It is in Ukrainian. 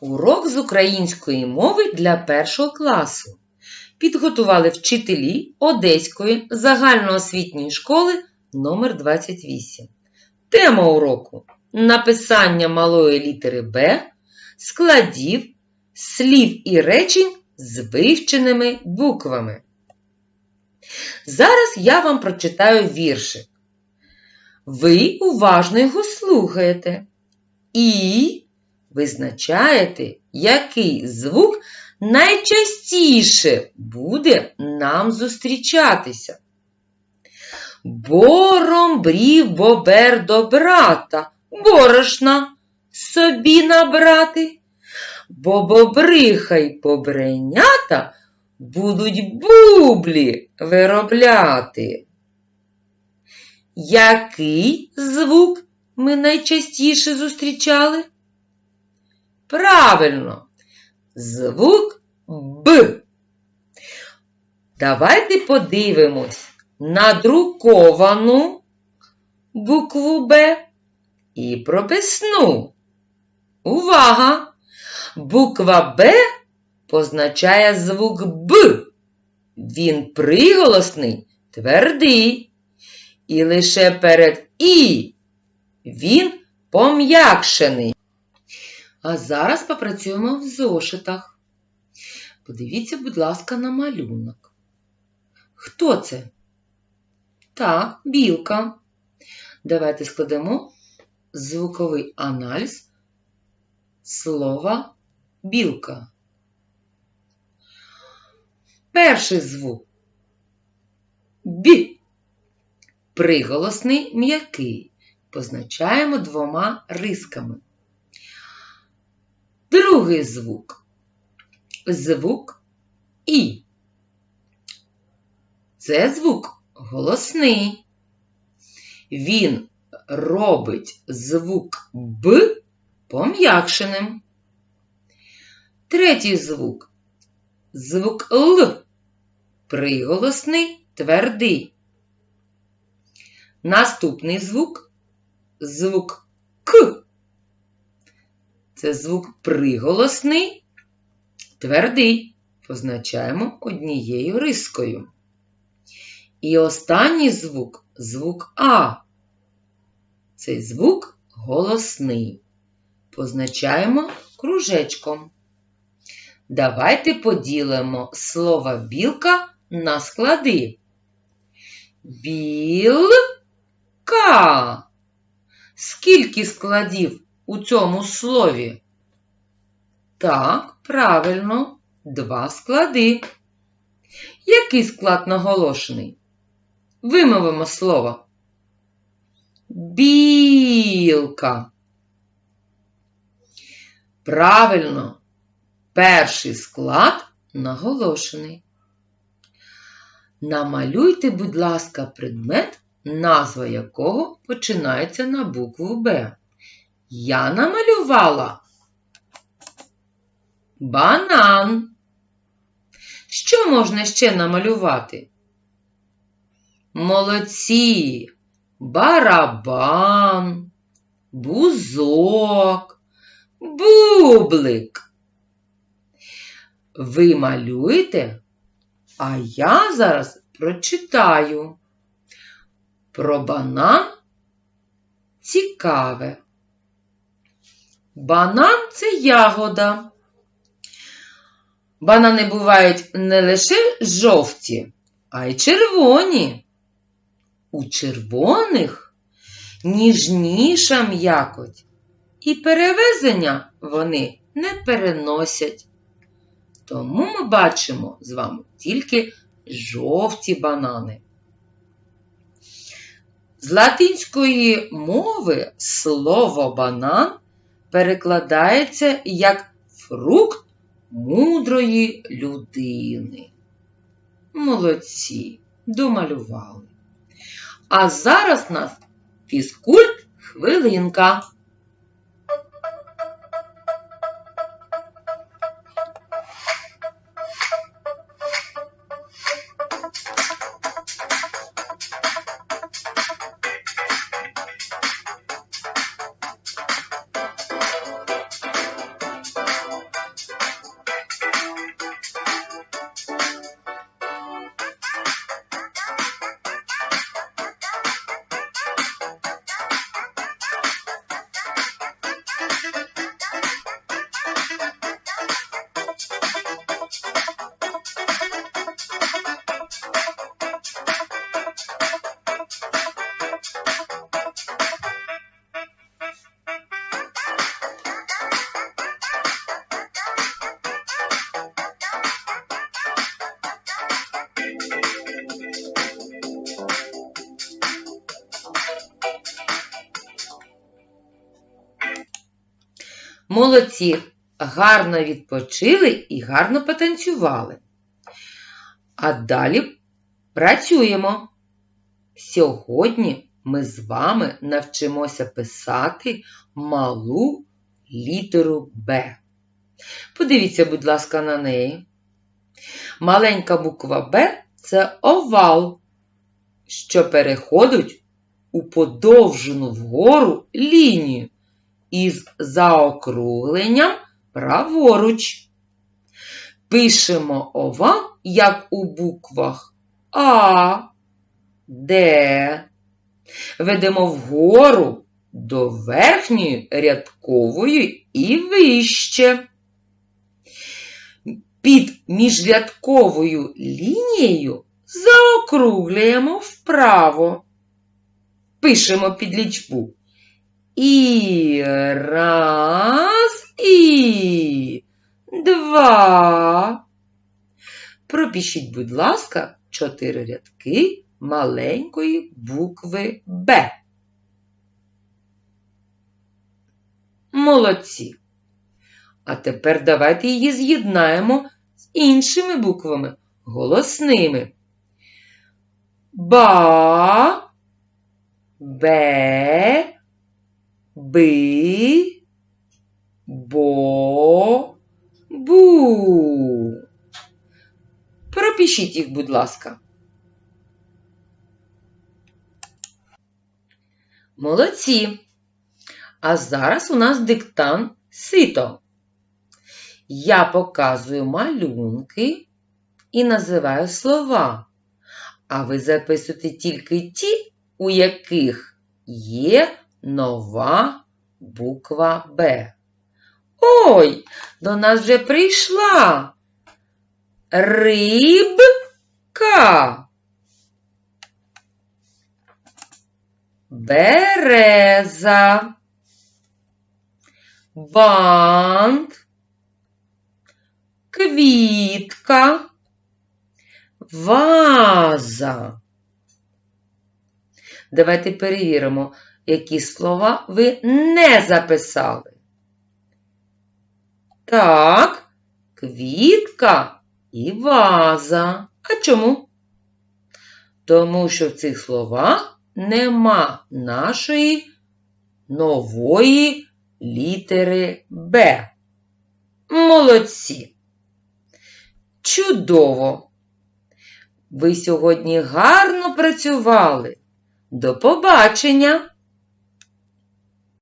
Урок з української мови для першого класу. Підготували вчителі Одеської загальноосвітньої школи номер 28 Тема уроку написання малої літери Б, складів, слів і речень з вивченими буквами. Зараз я вам прочитаю віршик. Ви уважно його слухаєте і визначаєте, який звук найчастіше буде нам зустрічатися. Бором брів бобер до брата, борошна собі набрати, бо бобриха й побренята будуть бублі виробляти. Який звук ми найчастіше зустрічали? Правильно, звук Б. Давайте подивимось на друковану букву Б і прописну. Увага! Буква Б позначає звук Б. Він приголосний, твердий. І лише перед І він пом'якшений. А зараз попрацюємо в зошитах. Подивіться, будь ласка, на малюнок. Хто це? Так, білка. Давайте складемо звуковий аналіз слова білка. Перший звук бі. Приголосний м'який. Позначаємо двома рисками. Другий звук. Звук І. Це звук голосний. Він робить звук Б пом'якшеним. Третій звук. Звук Л. Приголосний твердий. Наступний звук звук К. Це звук приголосний, твердий. Позначаємо однією рискою. І останній звук звук А. Цей звук голосний. Позначаємо кружечком. Давайте поділимо слово білка на склади. Білка. Скільки складів у цьому слові? Так, правильно, два склади. Який склад наголошений? Вимовимо слово. Білка. Правильно, перший склад наголошений. Намалюйте, будь ласка, предмет, назва якого починається на букву Б. Я намалювала банан. Що можна ще намалювати? Молодці, барабан, бузок, бублик. Ви малюєте, а я зараз прочитаю. Про банан цікаве. Банан це ягода. Банани бувають не лише жовті, а й червоні. У червоних ніжніша м'якоть, і перевезення вони не переносять. Тому ми бачимо з вами тільки жовті банани. З латинської мови слово банан перекладається як фрукт мудрої людини. Молодці, домалювали. А зараз нас фізкульт хвилинка. Молодці, гарно відпочили і гарно потанцювали. А далі працюємо. Сьогодні ми з вами навчимося писати малу літеру Б. Подивіться, будь ласка, на неї. Маленька буква Б це овал, що переходить у подовжену вгору лінію із заокругленням праворуч. Пишемо овал, як у буквах А, Д. Ведемо вгору до верхньої рядкової і вище. Під міжрядковою лінією заокруглюємо вправо. Пишемо під лічбу. І раз, і два. Пропишіть, будь ласка, чотири рядки маленької букви Б. Молодці. А тепер давайте її з'єднаємо з іншими буквами голосними. Ба, Б, Би, Бо, Бу. Пропишіть їх, будь ласка. Молодці. А зараз у нас диктант сито. Я показую малюнки і називаю слова. А ви записуєте тільки ті, у яких є нова буква Б. Ой, до нас вже прийшла рибка. Береза. Бант. Квітка. Ваза. Давайте перевіримо, які слова ви не записали. Так, квітка і ваза. А чому? Тому що в цих словах нема нашої нової літери Б. Молодці! Чудово! Ви сьогодні гарно працювали. До побачення!